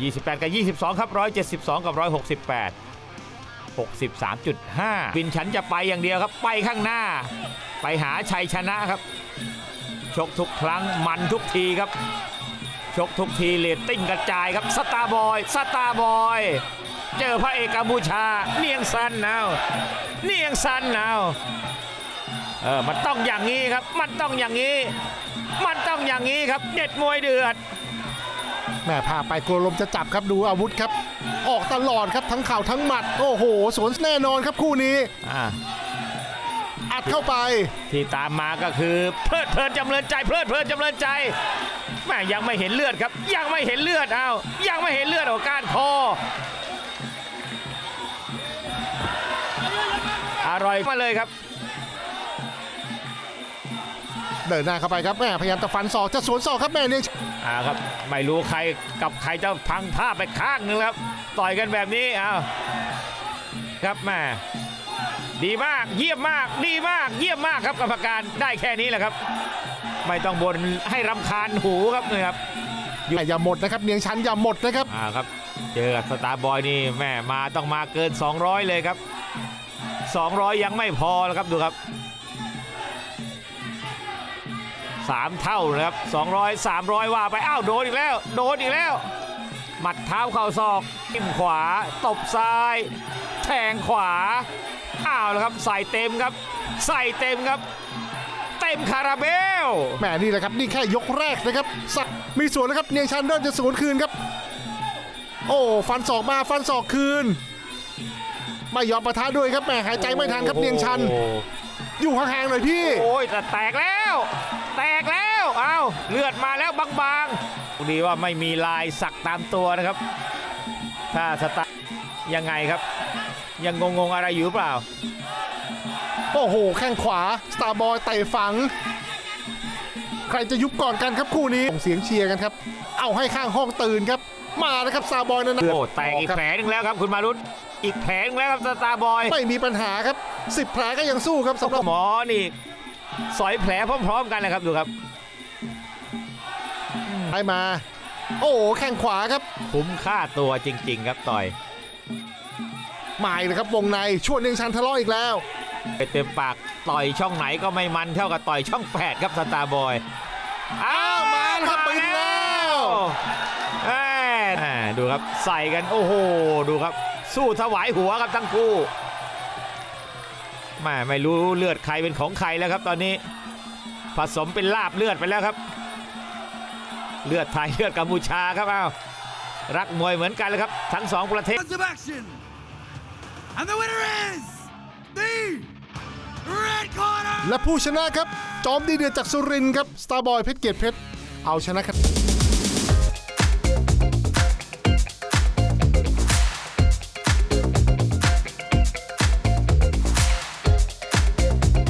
28 กับ 22 ครับ 172 กับ 168 63.5 วินฉันจะไปอย่างเดียวครับ ไปข้างหน้า ไปหาชัยชนะครับ ชกทุกครั้งมันทุกทีครับ ชกทุกทีเลตติ้งกระจายครับ สตาร์บอย สตาร์บอย เจอพระเอกกัมพูชา เนียงซันเอาเนียงซันเอาเออ มันต้องอย่างนี้ครับ มันต้องอย่างนี้ มันต้องอย่างนี้ครับ เด็ดมวยเดือด แม่พาไปกลัวลมจะจับครับดูอาวุธครับ ออกตลอดครับทั้งเข่าทั้งหมัด โอ้โห สวนแน่นอนครับคู่นี้ อ่าอัดเข้าไป ที่ตามมาก็คือเพลิดเพลินจำเริญใจเพลิดเพลินจำเริญใจแม่ยังไม่เห็นเลือดครับ ยังไม่เห็นเลือดเอายังไม่เห็นเลือดของก้านคออร่อยมาเลยครับ เดินหน้าเข้าไปครับแม่พยายามจะฟันศอกจะสวนศอกครับแม่เนี่ยอ่าครับไม่รู้ใครกับใครจะพังท่าไปข้างหนึงแล้วครับต่อยกันแบบนี้เอาครับแม่ดีมากเยี่ยมมากดีมากเยี่ยมมากครับกรรมการได้แค่นี้แหละครับ ไม่ต้องบนให้รำคาญหูครับเนี่ยครับอย่าหมดนะครับเนียงชันอย่าหมดนะครับอ่าครับ เจอกับสตาร์บอยนี่แม่มาต้องมาเกิน 200 เลยครับ 200 ยังไม่พอแล้วครับดูครับ สามเท่านะครับ 200 300 ว่าไป อ้าวโดนอีกแล้ว โดนอีกแล้ว หมัดเท้าเข่าศอกจิ้มขวา ตบซ้าย แทงขวา อ้าวแล้วครับ ใส่เต็มครับ ใส่เต็มครับ เต็มคาราเบล แหม่นี่แหละครับ นี่แค่ยกแรกนะครับสักมีส่วนแล้วครับ เนียงชันเริ่มจะสวนคืนครับ โอ้ฟันศอกมาฟันศอกคืน ไม่ยอมประทะด้วยครับแหม่หายใจไม่ทันครับเนียงชันโอ้โหอยู่ห่างๆหน่อยพี่ โอ้ยแต่แตกแล้ว แตกแล้วเอาเลือดมาแล้วบางๆดีว่าไม่มีลายสักตามตัวนะครับ ถ้าสตาร์ยังไงครับ ยังงงๆอะไรอยู่หรือเปล่า โอ้โห แข้งขวา สตาร์บอยเตะฝัง ใครจะยุบก่อนกันครับคู่นี้ส่งเสียงเชียร์กันครับ เอาให้ข้างห้องตื่นครับ มาแล้วครับสตาร์บอยนั่นนะโอ้แตกอีกแผลหนึงแล้วครับคุณมารุตอีกแผลหนึงแล้วครับสตาร์บอย ไม่มีปัญหาครับสิบแผลก็ยังสู้ครับสำหรับหมอนี่ สอยแผลพร้อมๆกันนะครับดูครับไปมา โอ้โหแข้งขวาครับ คุ้มค่าตัวจริง ๆ ครับต่อยมาอีกเลยครับวงในช่วงเนียงชันทะเลาะอีกแล้วไปเต็มปากต่อยช่องไหนก็ไม่มันเท่ากับต่อยช่องแปดครับสตาร์บอยอ้าวมามาครับมาไปแล้วแหม่ดูครับใส่กันโอ้โห ดูครับ สู้ถวายหัวครับทั้งคู่ แม่ไม่รู้เลือดใครเป็นของใครแล้วครับตอนนี้ ผสมเป็นลาบเลือดไปแล้วครับ เลือดไทยเลือดกัมพูชาครับอ้าวรักมวยเหมือนกันเลยครับทั้งสองประเทศ rounds of action. And the winner is the red corner. และผู้ชนะครับ จอมดีเดือดจากสุรินทร์ครับสตาร์บอยเพชรเกียรติเพชรเอาชนะครับ